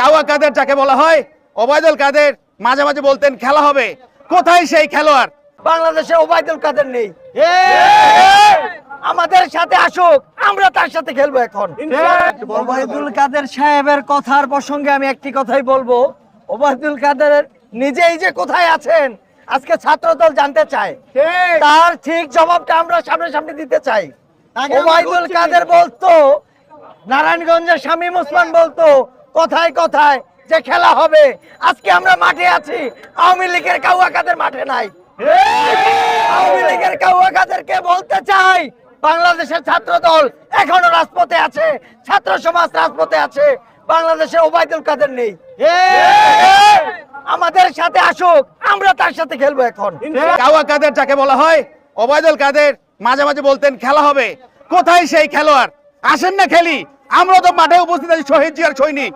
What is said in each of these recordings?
কাওয়া কাদের যাকে বলা হয়? ওবায়দুল কাদের মাঝে মাঝে বলতেন খেলা হবে। কোথায় সেই খেলোয়াড়? বাংলাদেশে ওবায়দুল কাদের নেই। আমাদের সাথে আসুক আমরা তার সাথে খেলব এখন। ওবায়দুল কাদের সাহেবের কথার প্রসঙ্গে আমি একটি কথাই বলব। ওবায়দুল কাদের নিজেই যে কোথায় আছেন আজকে ছাত্রদল জানতে চায়। তার ঠিক জবাবটা আমরা সামনে সামনে দিতে চাই। ওবায়দুল কাদের বলতো নারায়ণগঞ্জের স্বামী ওসমান বলতো কথায় কথায়? যে খেলা হবে। আজকে আমরা মাঠে আছি। আওয়ামী লীগের কাউয়া কাদের মাঠে নাই। আওয়ামী লীগের কাউয়া বলতে চাই? বাংলাদেশের ছাত্র দল এখনও রাজপথে আছে। ছাত্র সমাজ রাজপথে আছে। বাংলাদেশে ওবায়দুল কাদের নেই। আমাদের সাথে আসুক, আমরা তার সাথে খেলব এখন। কাওয়া কাদের যাকে বলা হয়, ওবায়দুল কাদের মাঝে মাঝে বলতেন, খেলা হবে। কোথায় সেই খেলোয়াড়? আসেন না খেলি। আমরা তো মাঠে উপস্থিত আছি, শহীদ জিয়ার সৈনিক।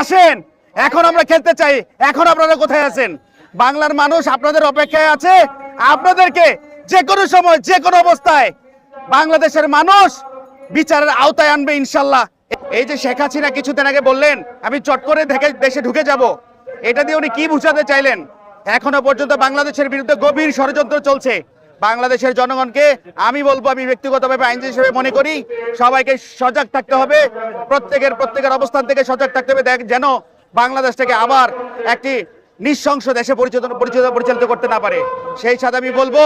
আসেন, এখন আমরা খেলতে চাই। এখন আপনারা কোথায় আছেন? বাংলার মানুষ আপনাদের অপেক্ষায় আছে। আপনাদেরকে যে কোনো সময়, যে কোনো অবস্থায় বাংলাদেশের মানুষ বিচারের আওতায় আনবে ইনশাল্লাহ। এই যে শেখ হাসিনা কিছুদিন আগে বললেন, আমি চট করে দেখে, দেশে ঢুকে যাব। এটা দিয়ে উনি কি বুঝাতে চাইলেন? এখনও পর্যন্ত বাংলাদেশের বিরুদ্ধে গভীর ষড়যন্ত্র চলছে। বাংলাদেশের জনগণকে আমি বলব, আমি ব্যক্তিগতভাবে আইনজীবী হিসেবে মনে করি, সবাইকে সজাগ থাকতে হবে, প্রত্যেকের প্রত্যেকের অবস্থান থেকে সজাগ থাকতে হবে, দেখ যেন বাংলাদেশটাকে আবার একটি নিঃশংস দেশে পরিচালিত করতে না পারে। সেই সাথে আমি বলব,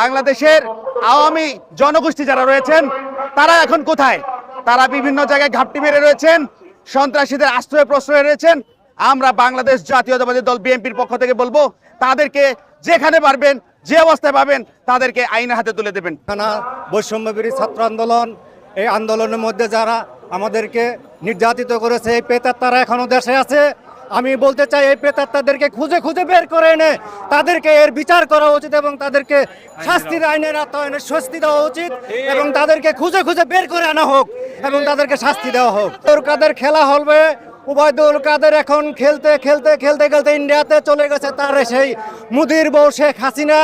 বাংলাদেশের আওয়ামী জনগোষ্ঠী যারা রয়েছেন, তারা এখন কোথায়? তারা বিভিন্ন জায়গায় ঘাপটি মেরে রয়েছেন, সন্ত্রাসীদের আশ্রয় প্রশ্রয়ে রয়েছেন। আমরা বাংলাদেশ জাতীয়তাবাদী দল, বিএনপির পক্ষ থেকে বলব, তাদেরকে যেখানে পারবেন যে অবস্থায় পাবেন তাদেরকে আইনের হাতে তুলে দেবেন। থানা, বৈষম্যবিরোধী ছাত্র আন্দোলন, এই আন্দোলনের মধ্যে যারা আমাদেরকে নির্যাতিত করেছে, এই পেতাত্তারা এখনও দেশে আছে। আমি বলতে চাই, এই পেতাত্তাদেরকে খুঁজে খুঁজে বের করে এনে তাদেরকে এর বিচার করা উচিত এবং তাদেরকে শাস্তির আইনের আত্মায়নের শাস্তি দেওয়া উচিত এবং তাদেরকে খুঁজে খুঁজে বের করে আনা হোক এবং তাদেরকে শাস্তি দেওয়া হোক। তোর কাদের খেলা হবে উবায়দুল কাদের এখন খেলতে খেলতে খেলতে খেলতে ইন্ডিয়াতে চলে গেছে তার সেই মুদির বউ শেখ হাসিনা।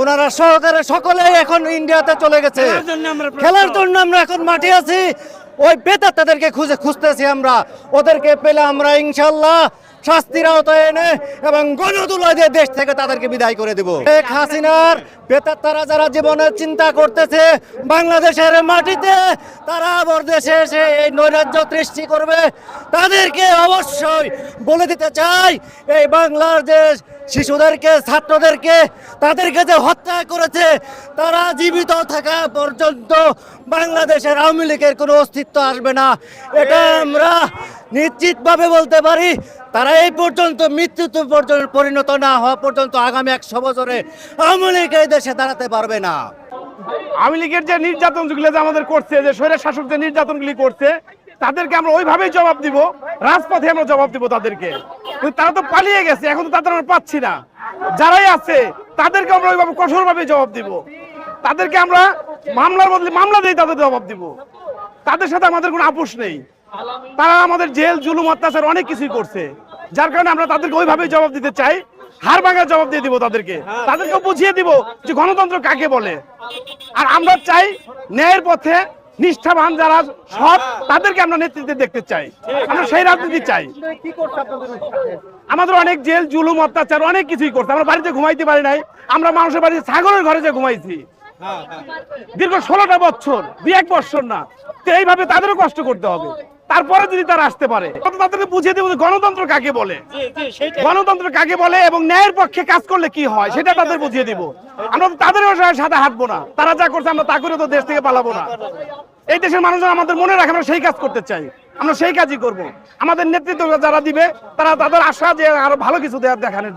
ওনারা সহকারে সকলেই এখন ইন্ডিয়াতে চলে গেছে। খেলার জন্য আমরা এখন মাঠে আছি। ওই বেতার তাদেরকে খুঁজে খুঁজতেছি আমরা। ওদেরকে পেলে আমরা ইনশাল্লাহ শাস্তির আওতায় এনে এবং গণদুলা দিয়ে দেশ থেকে তাদেরকে বিদায় করে দেব। শেখ হাসিনার বেতার তারা যারা জীবনের চিন্তা করতেছে, বাংলাদেশের মাটিতে তারা আবার দেশে এসে এই নৈরাজ্য সৃষ্টি করবে। তাদেরকে অবশ্যই বলে দিতে চাই, এই বাংলার যে শিশুদেরকে ছাত্রদেরকে তাদেরকে যে হত্যা করেছে তারা জীবিত থাকা পর্যন্ত বাংলাদেশের আওয়ামী লীগের কোনো অস্তিত্ব আসবে না। এটা আমরা নিশ্চিতভাবে বলতে পারি তারা এই পর্যন্ত মৃত্যুতে পর্যন্ত পরিণত না হওয়া পর্যন্ত আগামী একশো বছরে আওয়ামী লীগ এই দেশে দাঁড়াতে পারবে না। আওয়ামী লীগের যে নির্যাতনগুলো যে আমাদের করছে যে স্বৈরের শাসক যে নির্যাতনগুলি করছে তাদেরকে আমরা ওইভাবেই জবাব দিব রাজপথে আমরা জবাব দিব তাদেরকে। তারা তো পালিয়ে গেছে, এখন তো তাদের আমরা পাচ্ছি না। যারাই আছে, তাদেরকে আমরা ওইভাবে কঠোরভাবে জবাব দিব। তাদেরকে আমরা মামলার বদলে মামলা দিয়ে তাদের জবাব দিব। তাদের সাথে আমাদের কোনো আপোষ নেই। তারা আমাদের জেল, জুলুম, অত্যাচার অনেক কিছুই করছে। যার কারণে আমরা তাদেরকে ওইভাবে জবাব দিতে চাই। হার ভাঙার জবাব দিয়ে দিব তাদেরকে। তাদেরকে বুঝিয়ে দিব যে গণতন্ত্র কাকে বলে। আর আমরা চাই ন্যায়ের পথে নিষ্ঠাবান যারা সব তাদেরকে আমরা নেতৃত্বে দেখতে চাই। আমরা সেই রাজনীতি চাই। আমাদের অনেক জেল, জুলুম, অত্যাচার, অনেক কিছুই করছে। আমরা বাড়িতে ঘুমাইতে পারি নাই। আমরা মানুষের বাড়িতে ছাগলের ঘরে যে ঘুমাইছি। দীর্ঘ ষোলোটা বছর দুই এক বছর না। তো এইভাবে তাদেরও কষ্ট করতে হবে। তারপরে যদি তারা আসতে পারে তাদেরকে বুঝিয়ে দেবো গণতন্ত্র কাকে বলে। গণতন্ত্র কাকে বলে এবং ন্যায়ের পক্ষে কাজ করলে কি হয় সেটা তাদের বুঝিয়ে দিব। আমরা তো তাদের সাথে হাঁটবো না। তারা যা করছে আমরা তা করে তো দেশ থেকে পালাবো না। এই দেশের মানুষজন আমাদের মনে রাখে আমরা সেই কাজ করতে চাই। আমরা সেই কাজই করব। আমাদের নেতৃত্ব যারা দিবে তারা তাদের আশা যে আরও ভালো কিছু দেখানোর।